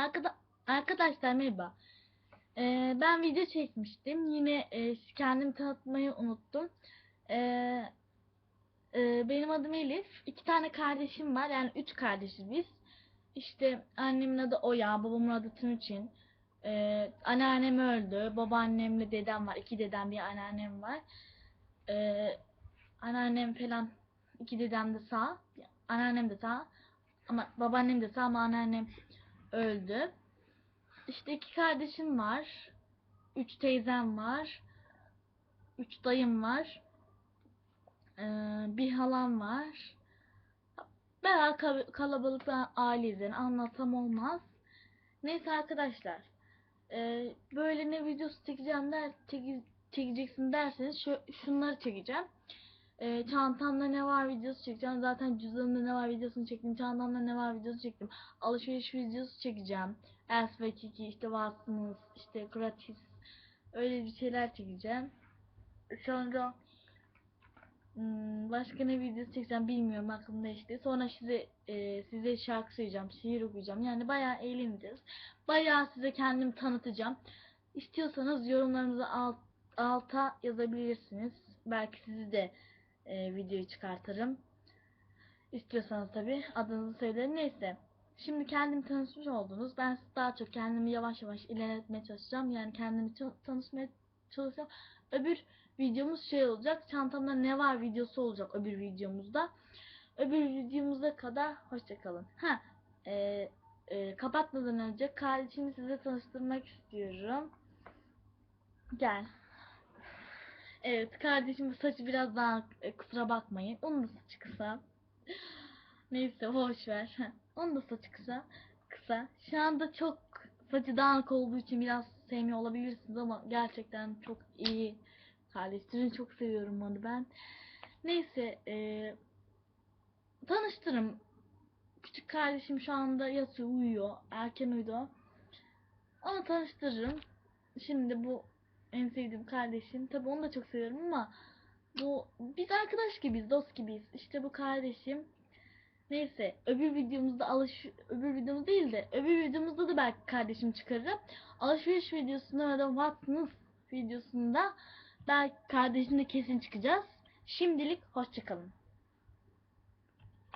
Arkada arkadaşlar merhaba. Ee, ben video çekmiştim. Yine e, kendimi tanıtmayı unuttum. Ee, e, benim adım Elif. İki tane kardeşim var. Yani üç kardeşiz biz. İşte annemin adı Oya, babamın adı Timuçin. Ee, anneannem öldü. Babaannemle dedem var. İki dedem bir anneannem var. Ee, anneannem falan iki dedem de sağ. Anneannem de sağ. Ama babaannem de sağ ama anneannem öldü. İşte iki kardeşim var. Üç teyzem var. Üç dayım var. Ee, bir halam var. Bayağı ka- kalabalık bir yani anlatsam olmaz. Neyse arkadaşlar. Ee, böyle ne videosu çekeceğim der, çeke- çekeceksin derseniz şu, şunları çekeceğim. Ee, çantamda ne var videosu çekeceğim. Zaten cüzdanımda ne var videosunu çektim. Çantamda ne var videosu çektim. Alışveriş videosu çekeceğim. Els ve Kiki işte varsınız işte gratis öyle bir şeyler çekeceğim. Sonra hmm, başka ne videosu çekeceğim bilmiyorum aklımda işte. Sonra size e, size şarkı söyleyeceğim, şiir okuyacağım. Yani bayağı eğleneceğiz. Bayağı size kendimi tanıtacağım. İstiyorsanız yorumlarınızı alt, alta yazabilirsiniz. Belki sizi de e, videoyu çıkartırım. İstiyorsanız tabi adınızı söylerim. Neyse. Şimdi kendimi tanışmış oldunuz. Ben daha çok kendimi yavaş yavaş ilerletmeye çalışacağım. Yani kendimi tan- tanışmaya çalışacağım. Öbür videomuz şey olacak. Çantamda ne var videosu olacak öbür videomuzda. Öbür videomuzda kadar hoşçakalın. Ha, e, e, kapatmadan önce kardeşimi size tanıştırmak istiyorum. Gel. Evet kardeşimin saçı biraz daha e, kusura bakmayın. Onun da saçı kısa. Neyse boş ver. Onun da saçı kısa. Kısa. Şu anda çok saçı dağınık olduğu için biraz sevmiyor olabilirsiniz ama gerçekten çok iyi kardeşlerini çok seviyorum onu ben. Neyse e, tanıştırım. Küçük kardeşim şu anda yatıyor uyuyor. Erken uyudu. Onu tanıştırırım. Şimdi bu en sevdiğim kardeşim. Tabi onu da çok seviyorum ama bu biz arkadaş gibiyiz, dost gibiyiz. İşte bu kardeşim. Neyse, öbür videomuzda alış öbür videomuz değil de öbür videomuzda da belki kardeşim çıkarırım. Alışveriş videosunda ya da Watson's videosunda belki kardeşimle kesin çıkacağız. Şimdilik hoşçakalın.